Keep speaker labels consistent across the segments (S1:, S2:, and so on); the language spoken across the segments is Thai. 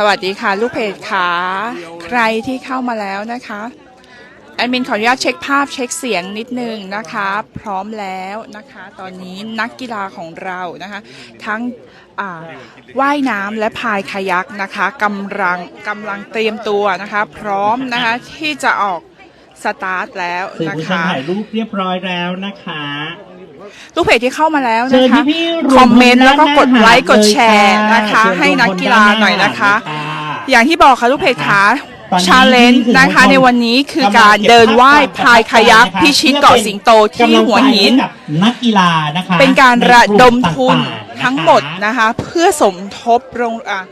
S1: สวัสดีค่ะ ลูกเพจค่ะใครที่เข้ามาแล้วนะคะแอดมินขออนุญาตเช็คภาพเช็คเสียงนิดนึงนะคะ พร้อมแล้วนะคะ ตอนนี้นักกีฬาของเรานะคะ ทั้งว่ายน้ำและพายคายักนะคะกำลังกำลังเตรียมตัวนะคะ พร้อมนะคะที่จะออกสตาร์ทแล้วนะคะ
S2: ถ่ายรูปเรียบร้อยแล้วนะคะ
S1: ลูกเพจที่เข้ามาแล้ว
S2: เชิ
S1: นะ
S2: ญ
S1: คะ
S2: พี่ๆรว
S1: คอมเมนต์แล้วก็กด
S2: ด้านหน้า
S1: ไลค์กดแชร์
S2: เลย
S1: นะคะ
S2: เชิญ
S1: ให้นักกีฬาหน่อยนะคะ
S2: ด้าหาเลย
S1: อย่างที่บอกค่ะลูกเพจขา
S2: ตอนนี้
S1: ชาเลนจ์
S2: ที่
S1: นะคะ
S2: สื่อมวลชน
S1: ในวันนี้คือการเดินว่ายพายคายักพิชิตเกาะสิงโตที่หัวหิน
S2: กำลังใจให้กับนักกีฬานะคะ
S1: เป็นการระดมทุน
S2: ใกลุ่ต่างๆ
S1: ทั้งหมดนะคะ เพื่อสมทบโรงอ่า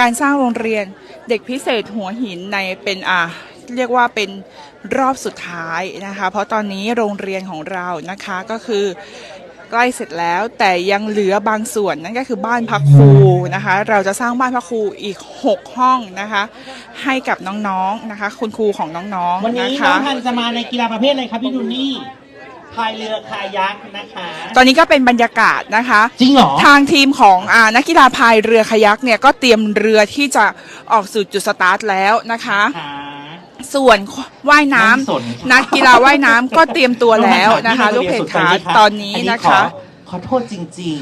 S1: การสร้างโรงเรียนเด็กพิเศษหัวหินในเป็นอ่าเรียกว่าเป็น รอบสุดท้ายนะคะ เพราะตอนนี้โรงเรียนของเรานะคะก็คือใกล้เสร็จแล้วแต่ยังเหลือบางส่วนนั่นก็คือบ้านพักครูนะคะ เราจะสร้างบ้านพักครูอีก 6 ห้องนะคะ ให้กับน้องๆนะคะ คุณครูของน้อง
S2: วัน
S1: ๆ
S2: นี้
S1: นะ
S2: น้อ
S1: คะ
S2: งทันจะมาในกีฬาประเภทอะไรครับพี่ดุนนี่พายเรือคายักนะคะ
S1: ตอนนี้ก็เป็นบรรยากาศนะคะ
S2: จริงเหรอ
S1: ทางทีมของอานักกีฬาพายเรือคายักเนี่ยก็เตรียมเรือที่จะออกสู่จุดสตาร์ทแล้วนะคะ
S2: ค่ะ
S1: ส่วนว่ายน้ำ
S2: ไม่สน
S1: นักกีฬาว่ายน้ำก็เตรียมตัวแล้วนะคะ ลูกเพจขาตอนนี้นะคะ
S2: ขอขอโทษจริง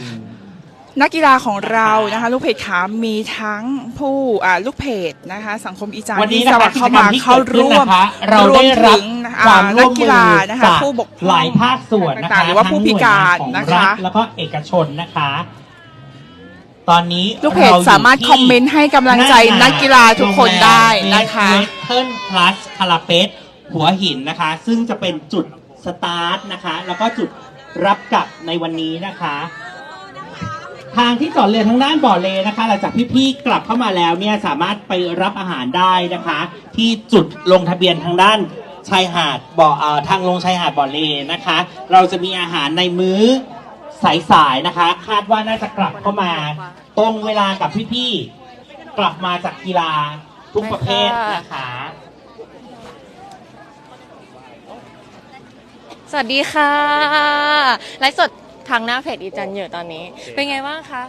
S1: นักกีฬาของเรานะคะ ลูกเพจขามีทั้งผู้อ่าลูกเพจนะคะ สังคมอีจา
S2: ๆ
S1: น
S2: วันนี้
S1: ที่
S2: นะ
S1: ส
S2: คะ
S1: มัครเข้ามา
S2: กิจกรรที่
S1: เข้า
S2: กิดขึ้น
S1: ร่วม
S2: นะคะเรา
S1: รวม
S2: ได้รั
S1: ถึ
S2: บ
S1: ง
S2: ค
S1: อ่าวา
S2: ม
S1: นั
S2: ร่
S1: ก
S2: วม
S1: กี
S2: มือ
S1: ฬานะคะ
S2: จาก
S1: ผู้บกพร่อง
S2: หลายภาคส่วนนะคะ
S1: ต่างๆหรือว่าผู้พิการ
S2: ทั้งห
S1: นะ
S2: วยง
S1: คะ
S2: ของรัฐแล้วก็เอกชนนะคะ ตอนนี้
S1: ลูกเพจ
S2: อยู่
S1: สามารถ
S2: ที่
S1: คอมเมนต์ให้กำลังใจนักกีฬาทุกคนได้นะคะ
S2: เวสเทิร์นพลัสคาราเปสหัวหินนะคะ ซึ่งจะเป็นจุดสตาร์ทนะคะ แล้วก็จุดรับกลับในวันนี้นะคะ ทางที่จอดเรือทางด้านบ่อเลนะคะหลังจากพี่ๆกลับเข้ามาแล้วเนี่ยสามารถไปรับอาหารได้นะคะ ที่จุดลงทะเบียนทางด้านชายหาดบ่ออทางลงชายหาดบ่อเลนะคะ เราจะมีอาหารในมื้อสายๆนะคะ คาดว่าน่าจะกลับเข้ามา ตรงเวลากับพี่ๆกลับมาจากกีฬา ทุกประเภทนะคะ
S3: สวัสดีค่ะ ไลฟ์สดทางหน้าเพจอีจันอยู่ตอนนี้ เป็นไงบ้างคะ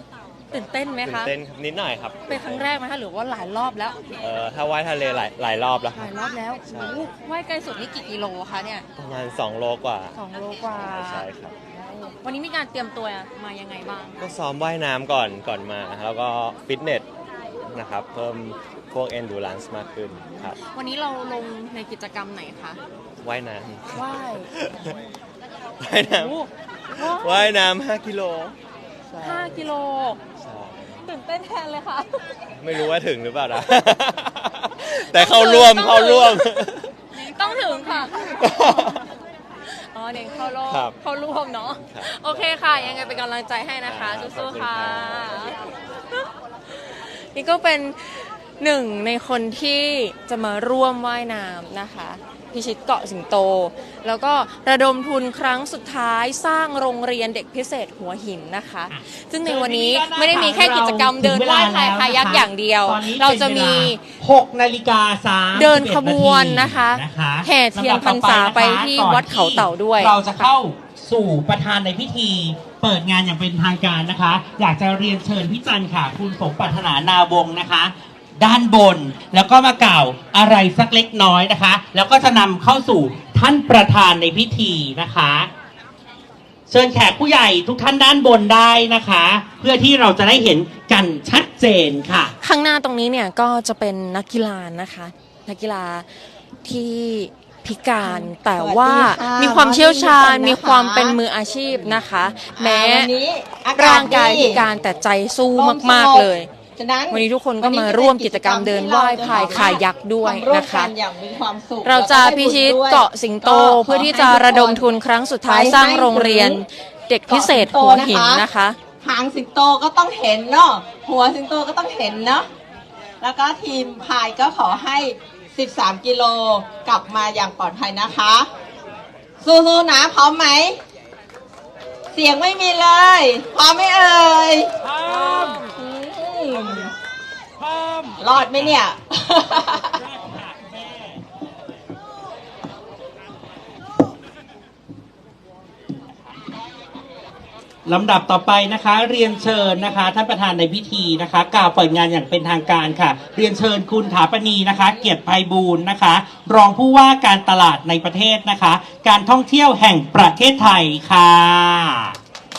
S3: ตื่นเต้นไหม
S4: ตื่น
S3: คะ
S4: เต้นครับนิดหน่อยครับ
S3: เป็นครั้งแรกไหมคะ หรือว่าหลายรอบแล้ว
S4: เอ่อถ้าว่ายทะเลหลายหลายรอบแล้ว
S3: ห
S4: ครั
S3: ลา
S4: บ
S3: ยรอบแล้ว
S4: ใช่
S3: โอ้โหว่ายไกลสุดนี่กี่กิโลคะเนี่ย
S4: ประมาณ 2 โลกว่า
S3: สองโลกว่า
S4: ใช่ครับ
S3: วันนี้มีการเตรียมตัวมายังไงบ้าง
S4: ก็ซ้อมว่ายน้ำก่อนก่อนมา แล้วก็ฟิตเนสนะครับ เพิ่ม พวก endurance มากขึ้นครับ
S3: วันนี้เราลงในกิจกรรมไหนคะ
S4: ว่ายน้
S3: ว่ายำ
S4: ว่ายน้
S3: โอ้โหำ
S4: ว่ายน้ำ5กิโล
S3: ห้ากิโล
S4: ใช่
S3: ตื่นเต้นแทนเลยค่ะ
S4: ไม่รู้ว่าถึงหรือเปล่านะแต่เข้าร่วมเข้าร่วม
S3: ต้องถึงค่ะอ๋อเน้นเข้ารอบ
S4: ครับ
S3: เข้าร่วมเนาะ
S4: ครับ
S3: โอเคค่ะ ยังไงเป็นกำลังใจให้นะคะ
S4: ครับ
S3: สู้ๆค่ะ
S4: ขอบคุณ
S3: นี่ก็เป็น หนึ่งในคนที่จะมาร่วมว่ายน้ำนะคะ พิชิตเกาะสิงโต แล้วก็ระดมทุนครั้งสุดท้ายสร้างโรงเรียนเด็กพิเศษหัวหินนะคะ ซึ่งในวันนี้ไม่ได้มีแค่กิจกรรมเดินว่ายพายคายักอย่างเดียว
S2: ตอนนี้
S3: เราจะมี
S2: 6นาฬิกาสาม
S3: เดินขบวนนะคะแห่เทียนพรรษาไปที่วัดเขาเต่าด้วย
S2: เราจะเข้าสู่ประธานในพิธีเปิดงานอย่างเป็นทางการนะคะ อยากจะเรียนเชิญพี่จันค่ะ คุณสมปรารถนานาวงศ์นะคะ ด้านบน แล้วก็มากล่าวอะไรสักเล็กน้อยนะคะ แล้วก็จะนำเข้าสู่ท่านประธานในพิธีนะคะ เชิญแขกผู้ใหญ่ทุกท่านด้านบนได้นะคะ เพื่อที่เราจะได้เห็นกันชัดเจนค่ะ
S3: ข้างหน้าตรงนี้เนี่ยก็จะเป็นนักกีฬานะคะ นักกีฬาที่พิการแต่ว่า
S5: สวัสดีค่ะ
S3: มีความเชี่ยวชาญ
S5: วันนี้
S3: มีความ
S5: นะคะ
S3: เป็นมืออาชีพนะคะ แม้
S5: วันนี้อากา
S3: ร่า
S5: ศ
S3: งกาย
S5: ดี
S3: พิการแต่ใจสู้
S5: ลม
S3: มาก
S5: สงบ
S3: ๆเลย
S5: ฉะนั้น
S3: วันนี้ทุกคนก็มาร่วมกิจกรรมเดินว่ายพายคายักด้วยนะคะ
S5: ทำร่วมกัอย่างมีความสุข
S3: เราจะ
S5: แล้วก็ได้
S3: พิชิต
S5: บุญด้วย
S3: เกาะสิงโต
S5: ก็ข
S3: เพื่อที่จะระดมทุนครั้งสุดท้าย
S5: ไปให้
S3: สร้างโรงเรียน
S5: ถึง
S3: เด็กพิเศษหัวหินนะคะ
S5: หางสิงโตก็ต้องเห็นเนาะหัวสิงโตก็ต้องเห็นเนาะแล้วก็ทีมพายก็ขอให้ 13 กิโลกลับมาอย่างปลอดภัยนะคะสู้ๆนะพร้อมไหม เสียงไม่มีเลย พร้อมไหมเอ่ยพร้อม รอดไหมเนี่ย
S2: พลำดับต่อไปนะคะ เรียนเชิญนะคะ ท่านประธานในพิธีนะคะ กล่าวเปิดงานอย่างเป็นทางการค่ะ เรียนเชิญคุณถาปณีนะคะ เกียรติไพบูลย์นะคะ รองผู้ว่าการตลาดในประเทศนะคะ การท่องเที่ยวแห่งประเทศไทยค่ะ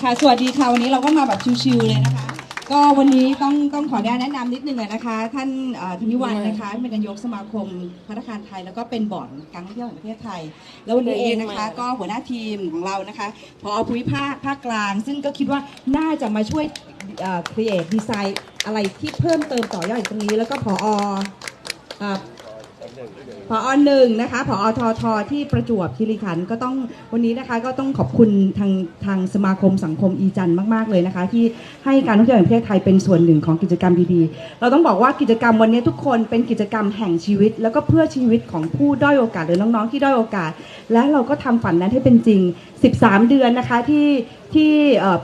S6: ค่ะ สวัสดีค่ะ วันนี้เราก็มาแบบชิวๆเลยนะคะ ก็วันนี้ต้องต้องขออนุญาตแนะนำนิดนึงอะนะคะ ท่านเอ่อธนิวันนะคะเป็นนายกสมาคมพัฒนาคารไทย แล้วก็เป็นบอร์ดการท่องเที่ยวแห่งประเทศไทย แล้ววันนี้เองนะคะ ก็หัวหน้าทีมของเรานะคะพอภูมิภาคภาคกลาง ซึ่งก็คิดว่าน่าจะมาช่วยครีเอทดีไซน์อะไรที่เพิ่มเติมต่อยอดจากตรงนี้ แล้วก็พอเอ่อ พอหนึ่งนะคะพอทอทอที่ประจวบคีรีขันธ์ก็ต้องวันนี้นะคะก็ต้องขอบคุณทางทางสมาคมสังคมอีจันทร์มาก ๆ เลยนะคะ ที่ให้การท่องเที่ยวแห่งประเทศไทยเป็นส่วนหนึ่งของกิจกรรมดีๆ เราต้องบอกว่ากิจกรรมวันนี้ทุกคนเป็นกิจกรรมแห่งชีวิต แล้วก็เพื่อชีวิตของผู้ด้อยโอกาสหรือน้องๆที่ด้อยโอกาส และเราก็ทำฝันนั้นให้เป็นจริง 13 เดือนนะคะที่ ที่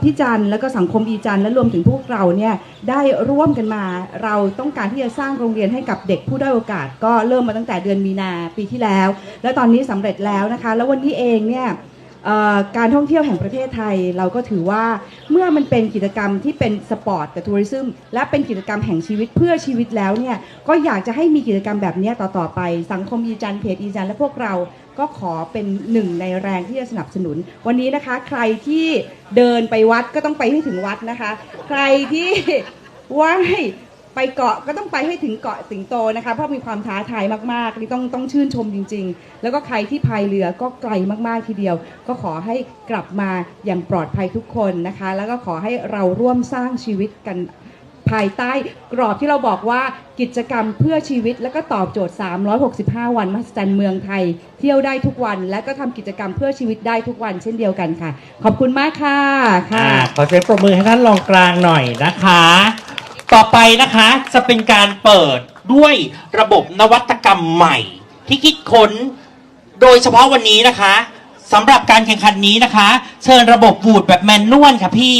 S6: พี่จันแล้วก็สังคมอีจันและรวมถึงพวกเราเนี่ยได้ร่วมกันมา เราต้องการที่จะสร้างโรงเรียนให้กับเด็กผู้ด้อยโอกาส ก็เริ่มมาตั้งแต่เดือนมีนาปีที่แล้ว และตอนนี้สำเร็จแล้วนะคะ แล้ววันนี้เองเนี่ยการท่องเที่ยวแห่งประเทศไทยเราก็ถือว่าเมื่อมันเป็นกิจกรรมที่เป็นสปอร์ตกับทัวริซึมและเป็นกิจกรรมแห่งชีวิตเพื่อชีวิตแล้วเนี่ยก็อยากจะให้มีกิจกรรมแบบนี้ต่อๆไป สังคมอีจันเพจอีจันและพวกเรา ก็ขอเป็นหนึ่งในแรงที่จะสนับสนุน วันนี้นะคะ ใครที่เดินไปวัดก็ต้องไปให้ถึงวัดนะคะ ใครที่ไหว้ไปเกาะก็ต้องไปให้ถึงเกาะสิงโตนะคะเพราะมีความท้าทายมากๆนี่ต้องต้องชื่นชมจริง ๆ แล้วก็ใครที่พายเรือก็ไกลมากๆทีเดียว ก็ขอให้กลับมาอย่างปลอดภัยทุกคนนะคะ แล้วก็ขอให้เราร่วมสร้างชีวิตกัน ภายใต้กรอบที่เราบอกว่ากิจกรรมเพื่อชีวิต แล้วก็ตอบโจทย์ 365 วันมหัศจรรย์เมืองไทย เที่ยวได้ทุกวัน และก็ทำกิจกรรมเพื่อชีวิตได้ทุกวันเช่นเดียวกันค่ะ ขอบคุณมากค่ะค่ะ
S2: อ่าขอเสียงปรบมือให้ท่านรองกลางหน่อยนะคะ ต่อไปนะคะจะเป็นการเปิดด้วยระบบนวัตกรรมใหม่ ที่คิดค้นโดยเฉพาะวันนี้นะคะสำหรับการแข่งขันนี้นะคะ เชิญระบบบูดแบบแมนนวลค่ะพี่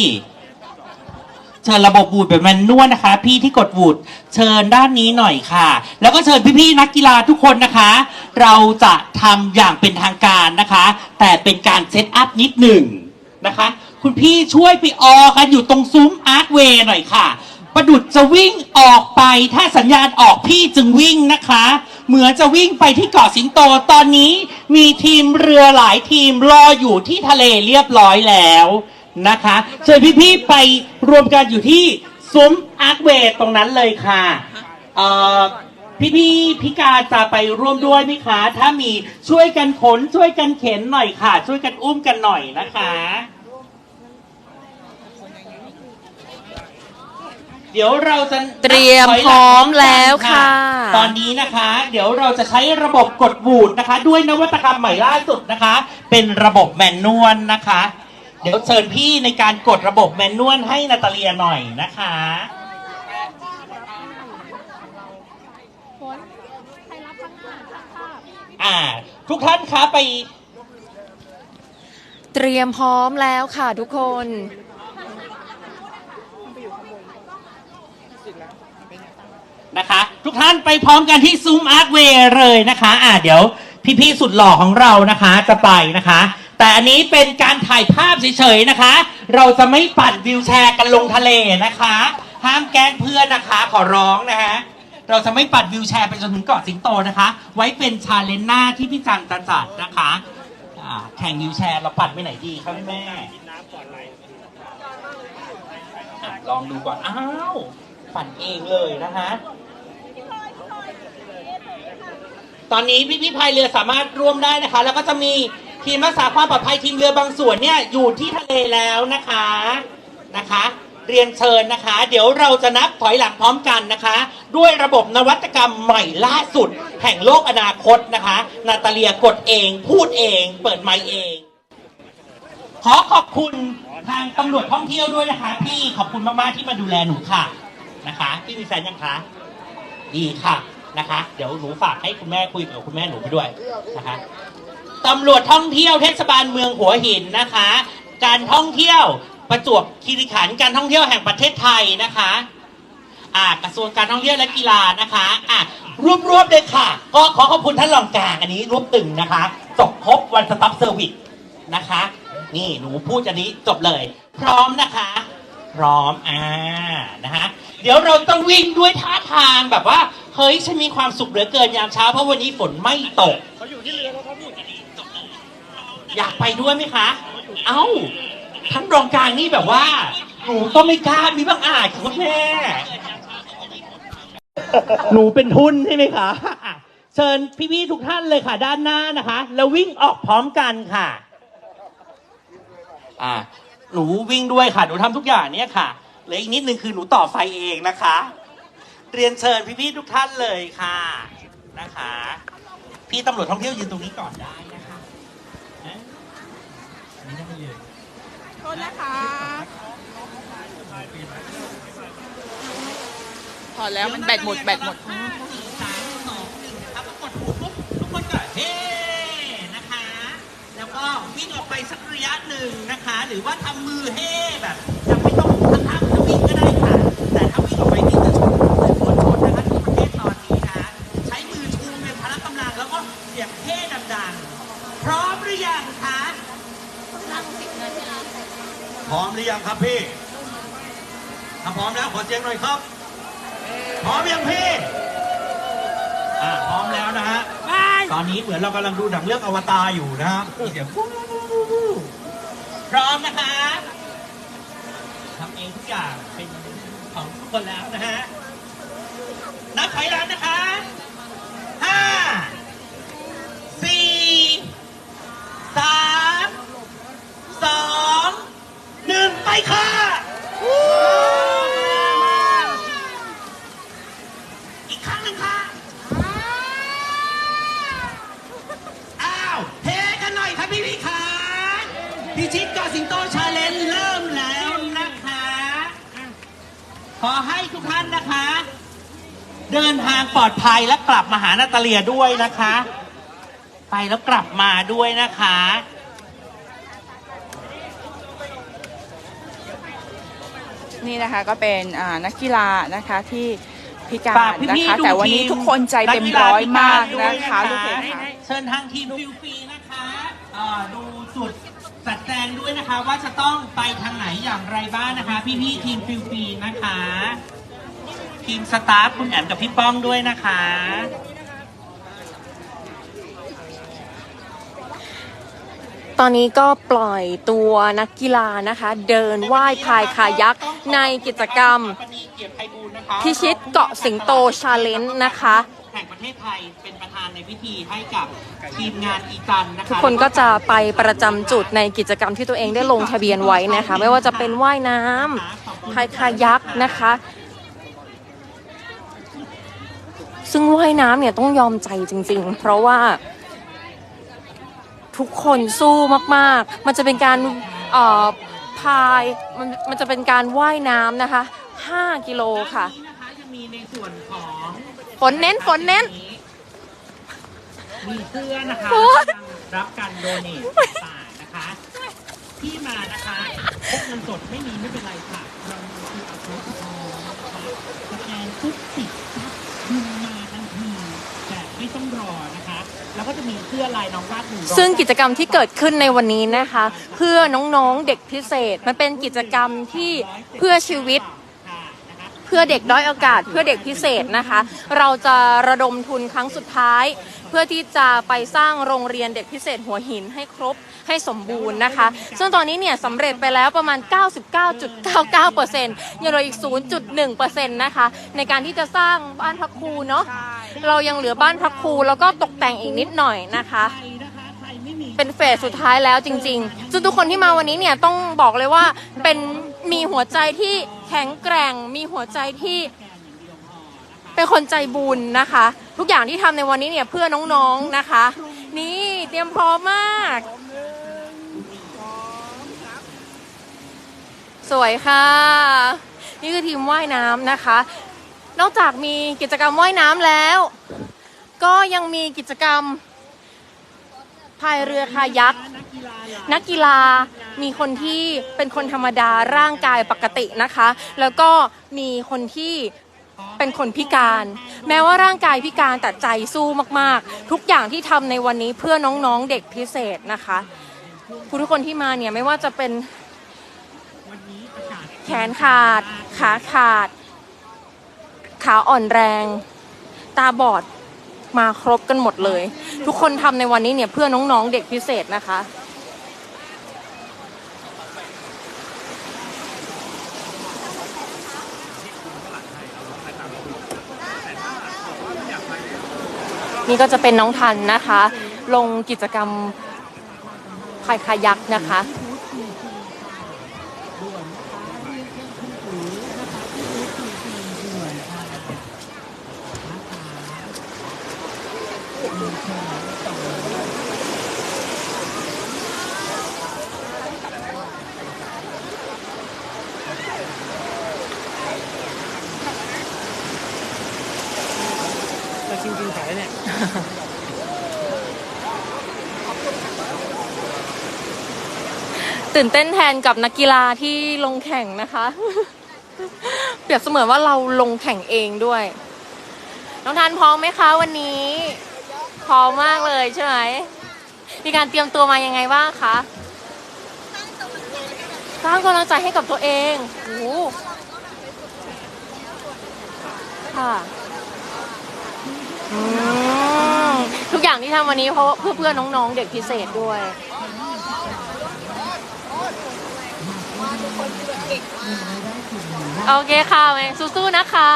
S2: เชิญระบบบูดแบบแมนนวลนะคะ พี่ที่กดบูดเชิญด้านนี้หน่อยค่ะ แล้วก็เชิญพี่ๆนักกีฬาทุกคนนะคะ เราจะทำอย่างเป็นทางการนะคะ แต่เป็นการเซตอัพนิดหนึ่งนะคะ คุณพี่ช่วยไปออกันอยู่ตรงซุ้มอาร์ตเวย์หน่อยค่ะ ประดุดจะวิ่งออกไปถ้าสัญญาณออกพี่จึงวิ่งนะคะ เหมือนจะวิ่งไปที่เกาะสิงโตตอนนี้มีทีมเรือหลายทีมรออยู่ที่ทะเลเรียบร้อยแล้ว นะคะเชิญพี่ๆไปรวมกันอยู่ที่ซุ้มอาร์คเวย์ตรงนั้นเลยค่ะเอ่อพี่ๆพิการจะไปร่วมด้วยไหมคะ ถ้ามีช่วยกันขนช่วยกันเข็นหน่อยค่ะ ช่วยกันอุ้มกันหน่อยนะคะ เดี๋ยวเราจะ
S3: เตรียมพร้อมแล้วค่ะ
S2: ตอนนี้นะคะ เดี๋ยวเราจะใช้ระบบกดบูดนะคะ ด้วยนวัตกรรมใหม่ล่าสุดนะคะ เป็นระบบแมนนวลนะคะ เดี๋ยวเชิญพี่ในการกดระบบแมนนวลให้นาตาเลียหน่อยนะคะอ่า ทุกท่านคะไป
S3: เตรียมพร้อมแล้วค่ะทุกคน
S2: นะคะ ทุกท่านไปพร้อมกันที่ซูมอาร์คเวย์เลยนะคะ อ่าเดี๋ยวพี่ๆสุดหล่อของเรานะคะ จะไปนะคะ แต่อันนี้เป็นการถ่ายภาพเฉยๆนะคะ เราจะไม่ปั่นวิวแชร์กันลงทะเลนะคะ ห้ามแกล้งเพื่อนนะคะขอร้องนะคะเราจะไม่ปั่นวิวแชร์ไปจนถึงเกาะสิงโตนะคะ ไว้เป็นชาเลนจ์หน้าที่พี่จันจะจัดนะคะอ่าแข่งวิวแชร์เราปั่นไปไหนดีครับแม่อะลองดูก่อน อ้าวปั่นเองเลยนะคะ ตอนนี้พี่พี่ๆพายเรือสามารถร่วมได้นะคะ แล้วก็จะมี ทีมรักษาความปลอดภัยทีมเรือบางส่วนเนี่ยอยู่ที่ทะเลแล้วนะคะนะคะ เรียนเชิญนะคะ เดี๋ยวเราจะนับถอยหลังพร้อมกันนะคะ ด้วยระบบนวัตกรรมใหม่ล่าสุด แห่งโลกอนาคตนะคะ นาตาเลียกดเอง พูดเอง เปิดไมค์เอง ขอขอบคุณทางตำรวจท่องเที่ยวด้วยนะคะ พี่ขอบคุณมาก ๆ ที่มาดูแลหนูค่ะนะคะพี่มีแฟนยังคะดีค่ะนะคะ เดี๋ยวหนูฝากให้คุณแม่คุยกับคุณแม่หนูไปด้วยนะคะ ตำรวจท่องเที่ยวเทศบาลเมืองหัวหินนะคะ การท่องเที่ยวประจวบคีรีขันธ์การท่องเที่ยวแห่งประเทศไทยนะคะอ่ากระทรวงการท่องเที่ยวและกีฬานะคะอะรวบรวบเลยค่ะ ก็ขอขอบคุณท่านรองกลางอันนี้รวบตึงนะคะจบครบวันสต็อปเซอร์วิสนะคะ นี่หนูพูดอันนี้จบเลย พร้อมนะคะ พร้อมอ่านะฮะเดี๋ยวเราต้องวิ่งด้วยท่าทางแบบว่า เฮ้ยฉันมีความสุขเหลือเกินยามเช้าเพราะวันนี้ฝนไม่ตกเขาอยู่ที่เรือแล้วครับ อยากไปด้วยไหมคะ เอ้าท่านรองกลางนี่แบบว่าหนูก็ไม่กล้ามีบางอาจค่ะคุณแม่หนูเป็นทุนใช่ไหมคะอะเชิญพี่ๆทุกท่านเลยค่ะ ด้านหน้านะคะ แล้ววิ่งออกพร้อมกันค่ะ อ่าหนูวิ่งด้วยค่ะ หนูทำทุกอย่างเนี่ยค่ะเหลืออีกนิดนึงคือหนูต่อไฟเองนะคะ เรียนเชิญพี่ๆทุกท่านเลยค่ะนะคะ พี่ตำรวจท่องเที่ยวยืนตรงนี้ก่อนได้
S1: ษนะคะ พอแล้วมันแบตหมดแบตหมด
S2: ห้าสี่สามสองหนึ่งนะครับกดปุ่มปุ๊บทุกคนก็เฮ้นะคะ แล้วก็วิ่งออกไปสักระยะหนึ่งนะคะ หรือว่าทำมือเฮ้แบบยังไม่ต้องทำท่าจะวิ่งก็ได้ค่ะ แต่ถ้าวิ่งออกไปที่จะชนเพื่อนมวลชนนะคะที่ประเทศตอนนี้นะ ใช้มือชูเป็นพละกำลังแล้วก็เสียงเฮ้ดังๆ พร้อมหรือยังคะ
S7: พร้อมหรือยังครับพี่ ถ้าพร้อมแล้วขอเสียงหน่อยครับ พร้อมยังพี่ อ่าพร้อมแล้วนะฮะ ตอนนี้ เหมือนเรากำลังดูหนังเรื่องอวตารอยู่นะฮะมีเสียงปุ๊บ
S2: พร้อมนะคะทำเองทุกอย่างเป็นของทุกคนแล้วนะฮะนับถอยหลังนะคะห้าสี่สามสองหนึ่งไปค่ะ อีกครั้งหนึ่งค่ะ อ้าวเฮกันหน่อยครับพี่พี่ขาพิชิตเกาะสิงโตชาเลนจ์เริ่มแล้วนะคะ ขอให้ทุกท่านนะคะ เดินทางปลอดภัยและกลับมาหานาตาเลียด้วยนะคะ ไปแล้วกลับมาด้วยนะคะ
S1: นี่นะคะก็เป็นอ่านักกีฬานะคะที่พิกา
S2: ฝารก
S1: นะ
S2: พี่
S1: คะ
S2: ๆดู
S1: แต่วันนี้
S2: ทีม
S1: ทุกคนใจเต็มร้อยมากนะคะ
S2: นั
S1: ลู
S2: ก
S1: ก
S2: กี
S1: เพ
S2: ฬา
S1: จ
S2: พิการด้วย
S1: ค่ะ
S2: เชิญทางทีมฟิวฟรีนะคะเอ่อดูจุดจัดแจงด้วยนะคะ ว่าจะต้องไปทางไหนอย่างไรบ้างนะคะ พี่ๆทีมฟิวฟรีนะคะ ทีมสตาฟคุณแอมกับพี่ป้องด้วยนะคะ
S3: ตอนนี้ก็ปล่อยตัวนักกีฬานะคะ เดินว่ายพายคายักในกิจกรรม พิชิตเกาะสิงโตชาเลนจ์นะคะ
S2: แห่งประเทศไทยเป็นประธานในพิธีให้กับทีมงานอีจันนะคะ
S3: ทุกคนก็จะไปประจำจุดในกิจกรรมที่ตัวเองได้ลงทะเบียนไว้นะคะ ไม่ว่าจะเป็นว่ายน้ำพายคายักนะคะ ซึ่งว่ายน้ำเนี่ยต้องยอมใจจริง ๆ เพราะว่า ทุกคนสู้มากๆ มันจะเป็นการเอ่อพายมันมันจะเป็นการว่ายน้ำนะคะ 5 กิโลค่ะ
S2: วันนี้นะคะจะมีในส่วนของ
S3: ฝนเน้นฝนเน้น
S2: มีเสื้อนะคะ
S3: โอ๊ย
S2: รับการโดเนทต่างๆนะคะ ที่มานะคะพกเงินสดไม่มีไม่เป็นไรค่ะเรามีคือเอาโค้ดทองนะคะสแกนปุ๊บติดปั๊บ ต้องรอนะคะแล้วก็จะมีเพื่อลายน้องวาดหนึ่งร้อย
S3: ซึ่งกิจกรรมที่เกิดขึ้นในวันนี้นะคะ เพื่อน้องๆเด็กพิเศษ มันเป็นกิจกรรมที่เพื่อชีวิต เพื่อเด็กด้อยโอกาสเพื่อเด็กพิเศษนะคะ เราจะระดมทุนครั้งสุดท้าย เพื่อที่จะไปสร้างโรงเรียนเด็กพิเศษหัวหินให้ครบให้สมบูรณ์นะคะ ซึ่งตอนนี้เนี่ยสำเร็จไปแล้วประมาณ 99.99%ยังเหลืออีก 0.1%นะคะ ในการที่จะสร้างบ้านพักครูเนาะเรายังเหลือบ้านพักครูแล้วก็ตกแต่งอีกนิดหน่อยนะคะ
S2: ใครนะคะใครไม่มี
S3: เป็นเฟสสุดท้ายแล้วจริงๆซึ่งทุกคนที่มาวันนี้เนี่ยต้องบอกเลยว่าเป็นมีหัวใจที่แข็งแกร่ง มีหัวใจที่ เป็นคนใจบุญนะคะ ทุกอย่างที่ทำในวันนี้เนี่ยเพื่อน้องๆนะคะ นี่เตรียมพร้อมมาก สวยค่ะ นี่คือทีมว่ายน้ำนะคะ นอกจากมีกิจกรรมว่ายน้ำแล้ว ก็ยังมีกิจกรรมพายเรือคายักนักกีฬามีคนที่เป็นคนธรรมดาร่างกายปกตินะคะ แล้วก็มีคนที่ เป็นคนพิการ แม้ว่าร่างกายพิการแต่ใจสู้มากๆ ทุกอย่างที่ทำในวันนี้เพื่อน้องๆเด็กพิเศษนะคะผู้ทุกคนที่มาเนี่ยไม่ว่าจะเป็นแขนขาด ขาขาด ขาอ่อนแรง ตาบอดมาครบกันหมดเลย ทุกคนทำในวันนี้เนี่ยเพื่อน้องๆเด็กพิเศษนะคะ นี่ก็จะเป็นน้องทันนะคะ ลงกิจกรรมพายคายักนะคะ ตื่นเต้นแทนกับนักกีฬาที่ลงแข่งนะคะ เปรียบเสมือนว่าเราลงแข่งเองด้วย น้องทันพร้อมไหมคะวันนี้พร้อมมากเลยใช่ไหมมีการเตรียมตัวมายังไงบ้างคะสร้างกำลังใจให้กับตัวเองโอ้ค่ะ ทุกอย่างที่ทำวันนี้เพราะเพื่อเพื่อน้องๆ เด็กพิเศษด้วยโอเคค่ะแม่สู้ๆนะคะ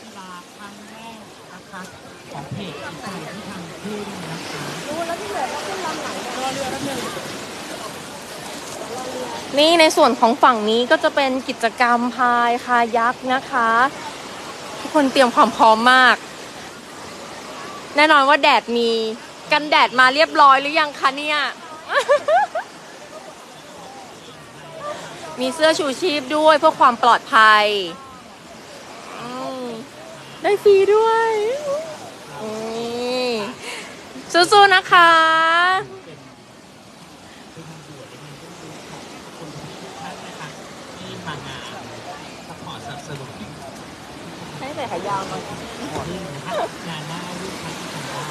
S2: กีฬาครั้งแรกนะคะของเพจอีสานที่ทำขึ้นะคะ
S3: นี่ในส่วนของฝั่งนี้ก็จะเป็นกิจกรรมพายคายักนะคะ ทุกคนเตรียมความพร้อมมาก แน่นอนว่าแดดมีกันแดดมาเรียบร้อยหรือยังคะเนี่ย มีเสื้อชูชีพด้วยเพื่อความปลอดภัย ได้ฟรีด้วยสู้ๆนะคะ
S2: ที่มางานสปอร์ตสนับสนุน
S3: ให้ใส่ขายาวมา
S2: นี่นะคะงานหน้าลูกค้าที่ทำได้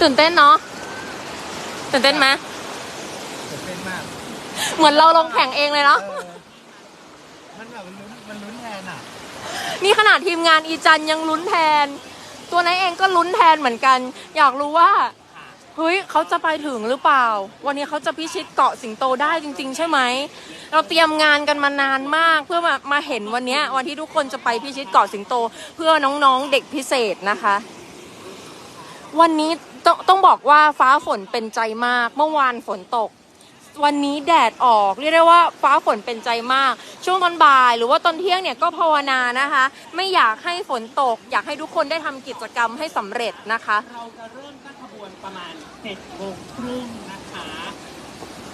S3: ตื่นเต้นเนาะตื่นเต้นไหม
S8: ตื่นเต้นมาก
S3: เหมือนเราลงแข่งเองเลยเนาะ
S8: มันแบบมันลุ้นมันลุ้นแทนอะ
S3: นี่ขนาดทีมงานอีจันยังลุ้นแทน ตัวนายเองก็ลุ้นแทนเหมือนกัน อยากรู้ว่า เฮ้ยเขาจะไปถึงหรือเปล่า วันนี้เขาจะพิชิตเกาะสิงโตได้จริง ๆ ใช่ไหม เราเตรียมงานกันมานานมากเพื่อมามาเห็นวันนี้วันที่ทุกคนจะไปพิชิตเกาะสิงโต เพื่อน้องๆเด็กพิเศษนะคะ วันนี้ต้องต้องบอกว่าฟ้าฝนเป็นใจมาก เมื่อวานฝนตก วันนี้แดดออกเรียกได้ว่าฟ้าฝนเป็นใจมาก ช่วงตอนบ่าย หรือว่าตอนเที่ยงเนี่ยก็ภาวนานะคะ ไม่อยากให้ฝนตก อยากให้ทุกคนได้ทำกิจกรรมให้สำเร็จนะคะ
S2: เราจะเริ่มตั้งขบวนประมาณ เจ็ดโมงครึ่งนะคะ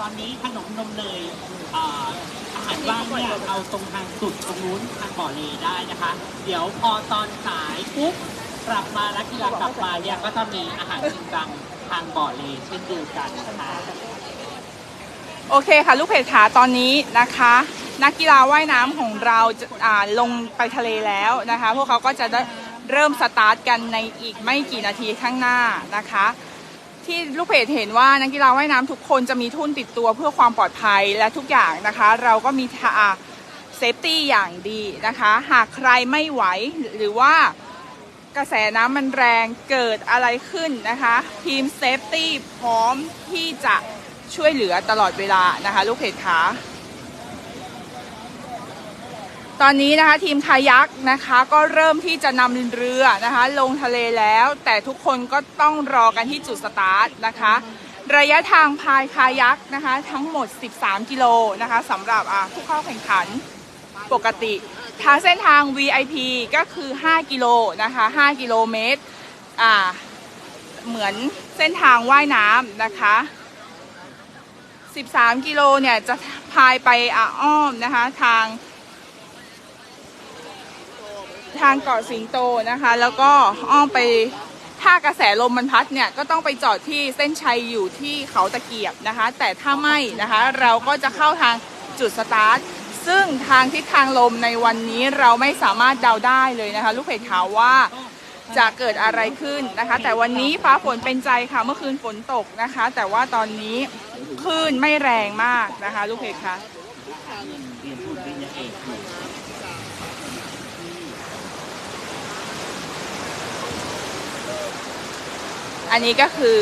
S2: ตอนนี้ขนมนมเนยอ่าอาหารว่างเนี่ยเอาตรงทางสุดตรงนู้นทางบ่อเลได้นะคะ เดี๋ยวพอตอนสายปุ๊บกลับมานักกีฬากลับมาเนี่ยก็จะมีอาหารจริงจังทางบ่อเลเช่นเดียวกันนะคะ
S1: โอเคค่ะ ลูกเพจขาตอนนี้นะคะ นักกีฬาว่ายน้ำของเราจะอ่าลงไปทะเลแล้วนะคะ พวกเขาก็จะได้เริ่มสตาร์ทกันในอีกไม่กี่นาทีข้างหน้านะคะ ที่ลูกเพจเห็นว่านักกีฬาว่ายน้ำทุกคนจะมีทุ่นติดตัวเพื่อความปลอดภัยและทุกอย่างนะคะ เราก็มีเซฟตี้อย่างดีนะคะ หากใครไม่ไหวหรือว่ากระแสน้ำมันแรงเกิดอะไรขึ้นนะคะ ทีมเซฟตี้พร้อมที่จะช่วยเหลือตลอดเวลานะคะ ลูกเพจขา ตอนนี้นะคะทีมคายักนะคะก็เริ่มที่จะนำเรือนะคะ ลงทะเลแล้ว แต่ทุกคนก็ต้องรอกันที่จุดสตาร์ทนะคะ ระยะทางพายคายักนะคะ ทั้งหมด 13 กิโลนะคะสำหรับผู้เข้าแข่งขันปกติทางเส้นทาง VIP ก็คือ 5 กิโลนะคะ 5 กิโลเมตรอ่าเหมือนเส้นทางว่ายน้ำนะคะ 13 กิโลเนี่ยจะพายไปอ้อมนะคะทาง ทางเกาะสิงโตนะคะ แล้วก็อ้อมไปถ้ากระแสลมมันพัดเนี่ยก็ต้องไปจอดที่เส้นชัยอยู่ที่เขาตะเกียบนะคะ แต่ถ้าไม่นะคะเราก็จะเข้าทางจุดสตาร์ทซึ่งทางทิศทางลมในวันนี้เราไม่สามารถเดาได้เลยนะคะ ลูกเพจข่าวว่าจะเกิดอะไรขึ้นนะคะ แต่วันนี้ฟ้าฝนเป็นใจค่ะเมื่อคืนฝนตกนะคะ แต่ว่าตอนนี้คลื่นไม่แรงมากนะคะ ลูกเพจคะ
S2: เรียนทุนปริญญาเอั
S1: นนี้ก็คือ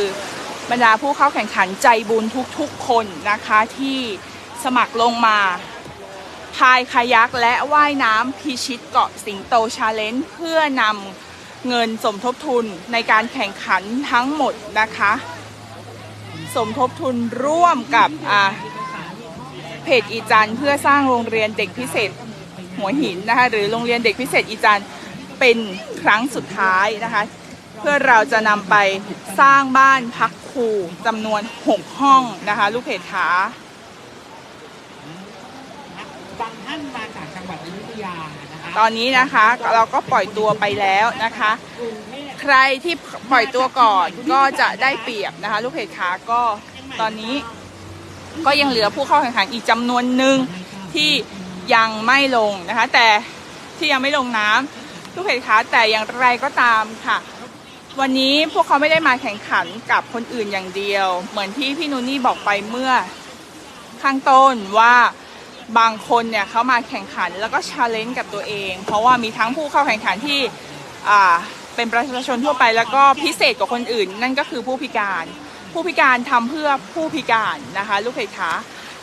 S1: บรรดาผู้เข้าแข่งขันใจบุญทุกๆคนนะคะที่สมัครลงมาพายคายักและว่ายน้ำพิชิตเกาะสิงโตชาเลนจ์เพื่อนำเงินสมทบทุนในการแข่งขันทั้งหมดนะคะ สมทบทุนร่วมกับเพจอีจันเพื่อสร้างโรงเรียนเด็กพิเศษหัวหินนะคะหรือโรงเรียนเด็กพิเศษอีจันเป็นครั้งสุดท้ายนะคะ พื่อเราจะนำไปสร้างบ้านพักครูจำนวน 6 ห้องนะคะ ลูกเพจขา
S2: บางท่านมาจากจังหวัดอยุธยานะคะ
S1: ตอนนี้นะคะเราก็ปล่อยตัวไปแล้วนะคะ ใครที่ปล่อยตัวก่อนก็จะได้เปรียบนะคะ ลูกเพจขาก็ตอนนี้ก็ยังเหลือผู้เข้าแข่งขันอีกจำนวนหนึ่งที่ยังไม่ลงนะคะ แต่ที่ยังไม่ลงน้ำลูกเพจขาแต่อย่างไรก็ตามค่ะ วันนี้พวกเขาไม่ได้มาแข่งขันกับคนอื่นอย่างเดียว เหมือนที่พี่นูนี่บอกไปเมื่อข้างต้นว่าบางคนเนี่ยเขามาแข่งขันแล้วก็ชาเลนจ์กับตัวเอง เพราะว่ามีทั้งผู้เข้าแข่งขันที่อ่าเป็นประชาชนทั่วไปแล้วก็พิเศษกว่าคนอื่น นั่นก็คือผู้พิการ ผู้พิการทำเพื่อผู้พิการนะคะลูกเพจคะ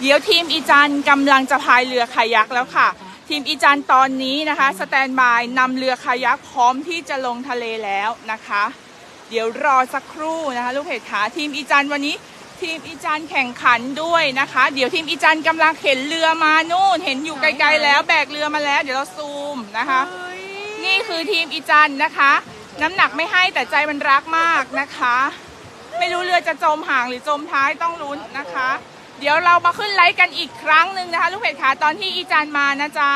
S1: เดี๋ยวทีมอีจันกำลังจะพายเรือคายักแล้วค่ะ ทีมอีจันตอนนี้นะคะสแตนบายนำเรือคายักพร้อมที่จะลงทะเลแล้วนะคะ เดี๋ยวรอสักครู่นะคะ ลูกเพจขาทีมอีจันวันนี้ ทีมอีจันแข่งขันด้วยนะคะ เดี๋ยวทีมอีจันกำลังเข็นเรือมานู่น เห็นอยู่ไกลๆแล้วแบกเรือมาแล้ว เดี๋ยวเราซูมนะคะ นี่คือทีมอีจันนะคะ น้ำหนักไม่ให้แต่ใจมันรักมากนะคะ ไม่รู้เรือจะจมห่างหรือจมท้ายต้องลุ้นนะคะ เดี๋ยวเรามาขึ้นไลฟ์กันอีกครั้งหนึ่งนะคะ ลูกเพจขาตอนที่อีจันมานะจ๊ะ